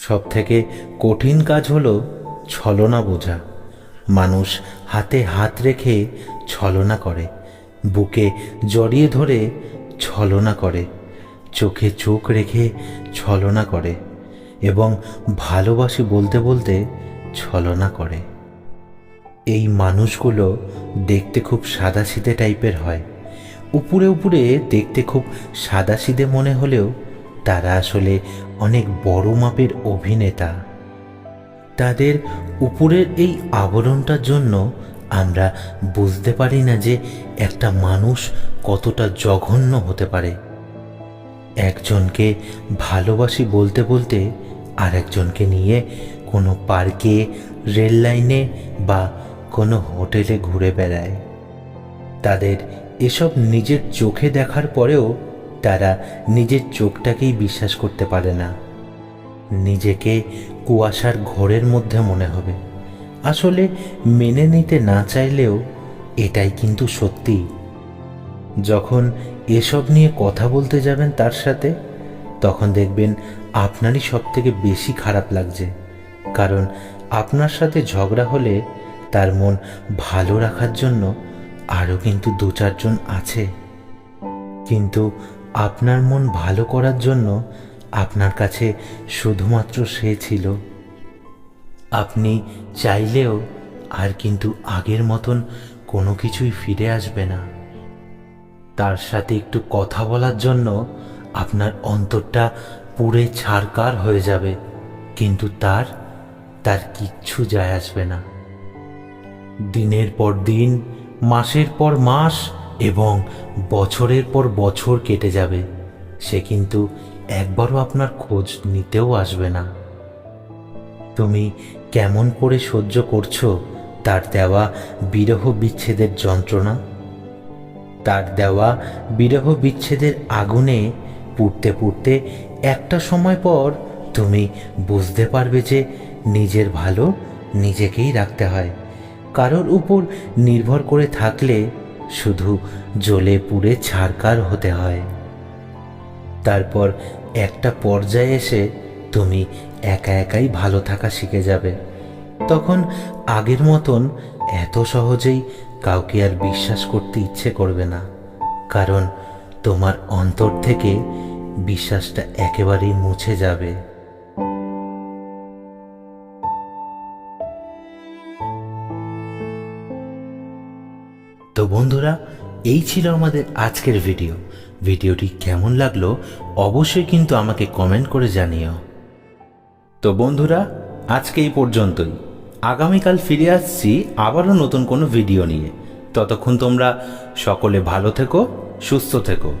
সব থেকে কঠিন কাজ হলো ছলনা বোঝা। মানুষ হাতে হাত রেখে ছলনা করে, বুকে জড়িয়ে ধরে ছলনা করে, চোখে চোখ রেখে ছলনা করে এবং ভালোবাসি বলতে বলতে ছলনা করে। এই মানুষগুলো দেখতে খুব সাদাসিধে টাইপের হয়। উপরে উপরে দেখতে খুব সাদাসিধে মনে হলেও তারা আসলে অনেক বড় মাপের অভিনেতা। তাদের উপরের এই আবরণটার জন্য আমরা বুঝতে পারি না যে একটা মানুষ কতটা জঘন্য হতে পারে। একজনকে ভালোবাসি বলতে বলতে আর একজনকে নিয়ে কোনো পার্কে, রেল লাইনে বা কোনো হোটেলে ঘুরে বেড়ায়। তাদের এসব নিজের চোখে দেখার পরেও তারা নিজের চোখটাকেই বিশ্বাস করতে পারে না। নিজেকে কুয়াশার ঘোরের মধ্যে মনে হবে। আসলে মেনে নিতে না চাইলেও এটাই কিন্তু সত্যি। যখন এসব নিয়ে কথা বলতে যাবেন তার সাথে, তখন দেখবেন আপনারই সব থেকে বেশি খারাপ লাগছে। কারণ আপনার সাথে ঝগড়া হলে তার মন ভালো রাখার জন্য আরও কিন্তু দু চারজন আছে। কিন্তু আপনার মন ভালো করার জন্য আপনার কাছে শুধুমাত্র সে ছিল। আপনি চাইলেও আর কিন্তু আগের মতন কোনো কিছুই ফিরে আসবে না। তার সাথে একটু কথা বলার জন্য আপনার অন্তরটা পুড়ে ছারকার হয়ে যাবে, কিন্তু তার তার কিচ্ছু যায় আসবে না। দিনের পর দিন, মাসের পর মাস এবং বছরের পর বছর কেটে যাবে, সে কিন্তু একবারও আপনার খোঁজ নিতেও আসবে না। তুমি কেমন করে সহ্য করছ তার দেওয়া বিরহ বিচ্ছেদের যন্ত্রণা? তার দেওয়া বিরহ বিচ্ছেদের আগুনে পুড়তে পুড়তে একটা সময় পর তুমি বুঝতে পারবে যে নিজের ভালো নিজেকেই রাখতে হয়। কারোর উপর নির্ভর করে থাকলে শুধু জ্বলে পুড়ে ছারকার হতে হয়। তারপর একটা পর্যায়ে এসে তুমি একা একাই ভালো থাকা শিখে যাবে। তখন আগের মতন এত সহজেই কাউকে আর বিশ্বাস করতে ইচ্ছে করবে না। কারণ তোমার অন্তর থেকে বিশ্বাসটা একেবারেই মুছে যাবে। তো বন্ধুরা, এই ছিল আমাদের আজকের ভিডিও। ভিডিওটি কেমন লাগল অবশ্যই কিন্তু আমাকে কমেন্ট করে জানিও। তো বন্ধুরা, আজকে এই পর্যন্তই। আগামীকাল ফিরে আসছি আবারও নতুন কোনো ভিডিও নিয়ে। ততক্ষণ তোমরা সকলে ভালো থেকো, সুস্থ থেকো।